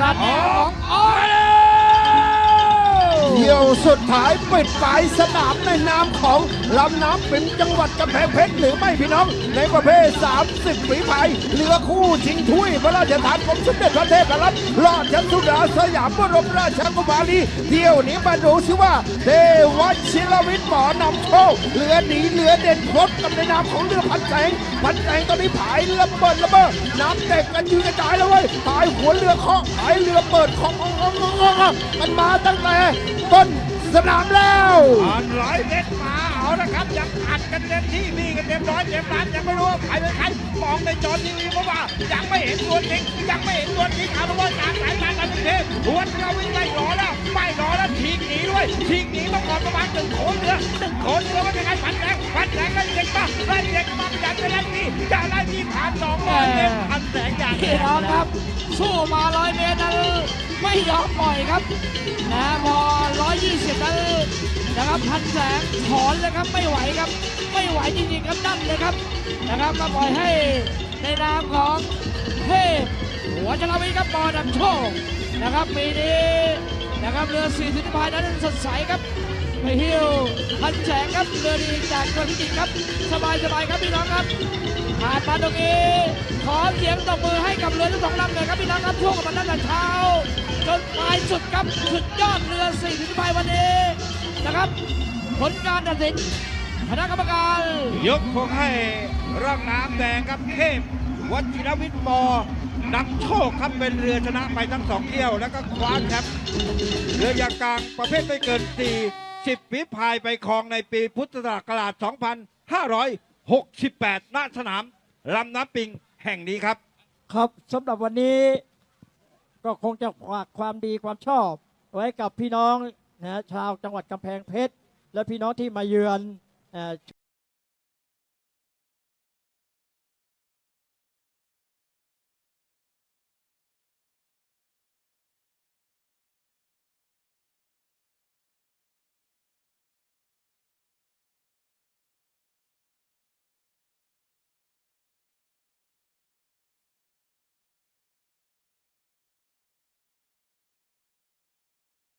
รันของ สุดท้ายปิดปลายสนามในนามของลำน้ำเป็นจังหวัดกำแพงเพชรหรือไม่พี่น้อง ในประเภท 30ฝีพายเรือคู่ชิงถ้วยพระราชทานกรมสมเด็จพระเทพรัตนราชสุดาสยามบรมราชกุมารีเที่ยวนี้มาดูซิว่าเทวชิรวิทย์หมอนำโชคเรือดีเรือเด่นครบกับในนามของเรือพันแสงพันแสงตอนนี้ผายระเบิดระเบ้อน้ำแตกกันยืนกระจายแล้วเว้ยตายหัวเรือเคาะผายเรือเปิดของงงงงงมันมาตั้งแต่ต้น สนามแล้วผ่านร้อยเมตรมาเอาละครับยังอัดกันเต็มที่มีกันเต็มร้อยเต็มล้านยังไม่รู้ว่าใครเป็นใครมองในจอทีวีเพราะว่ายังไม่เห็นตัวจริงยังไม่เห็นตัวจริงเอาละว่าจากสายตาการเป็นเทพหัวเราวิ่งไม่รอแล้วไม่รอแล้วฉีกหนีด้วยฉีกหนีมาก่อนประมาณหนึ่งโขนเรือหนึ่งโขนเรือว่ายังไงพันแรงพันแรงไล่เด็กมาไล่เด็กมาอยากจะไล่ดีจะไล่ดีผ่านสองร้อยเมตรพันแสงอย่างพี่น้ครับสู้มาร้อยเมตรนั้นไม่ยอมปล่อยครับนะพอ 120นั้นนะครับพันแสงถอนเลยครับไม่ไหวครับ ไม่ไหวจริงๆครับนั่นเลยครับนะครับมาปล่อยให้ในนามของเทพหัวชลวิครับปอนำโชคนะครับปีนี้นะครับเรือสี่สิบพายนั้นสดใสครับไปฮิวพันแสงครับเรือดีจากจังหวัดพิจิตรครับ สบายสบายๆครับพี่น้องครับผ่านมาตรงนี้ขอเสียงตบมือให้กับเรือทั้งสองลำเลยครับพี่น้องครับช่วงกับมันตั้งแต่เช้า จนปลายสุดครับสุดยอดเรือสี่สิบพายวันนี้นะครับ ผลการตัดสินคณะกรรมการ ยกคงให้ร่องน้ำแดงครับเทพวชิรวิทย์มอนำโชคครับเป็นเรือชนะไปทั้งสองเที่ยว แล้วก็คว้าแชมป์เรือยางกลางประเภทไม่เกิน4 10ฝีพายไปครองในปีพุทธศักราช 2568 ณ สนามลำน้ำปิงแห่งนี้ครับ ครับสำหรับวันนี้ ก็คงจะฝากความดีความชอบ ไว้กับพี่น้องนะชาวจังหวัดกำแพงเพชร และพี่น้องที่มาเยือนอ